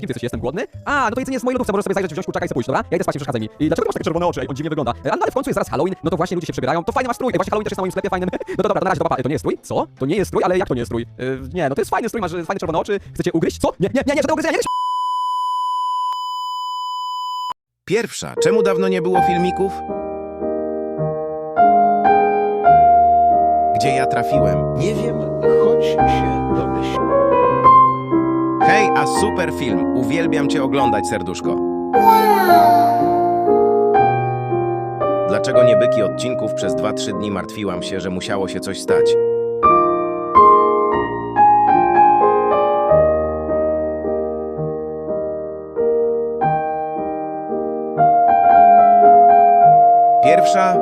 Kim ty jesteś? Jestem głodny? A, no to jedzenie jest w mojej lodówce, możesz sobie zajrzeć, wziąć kurczaka i sobie pójść, dobra? Ja idę spać, nie przeszkadzaj mi. I dlaczego masz takie czerwone oczy? Ej, on dziwnie wygląda. E, A no ale w końcu jest zaraz Halloween, no to właśnie ludzie się przebierają, to fajny masz strój. Ej, właśnie Halloween też jest na moim sklepie fajnym. No to dobra, to na razie, to papa. E, To nie jest strój? Co? To nie jest strój, ale jak to nie jest strój? E, Nie, no to jest fajny strój, masz e, fajne czerwone oczy, chcecie ugryźć? Co? Nie, nie, nie, nie, żadnego ugryzienia, nie Pierwsza. Czemu dawno nie było filmików? Gdzie ja trafiłem? Nie wiem, choć się domyśl. A super film. Uwielbiam cię oglądać, serduszko. Dlaczego nie byki odcinków przez 2-3 dni martwiłam się, że musiało się coś stać? Pierwsza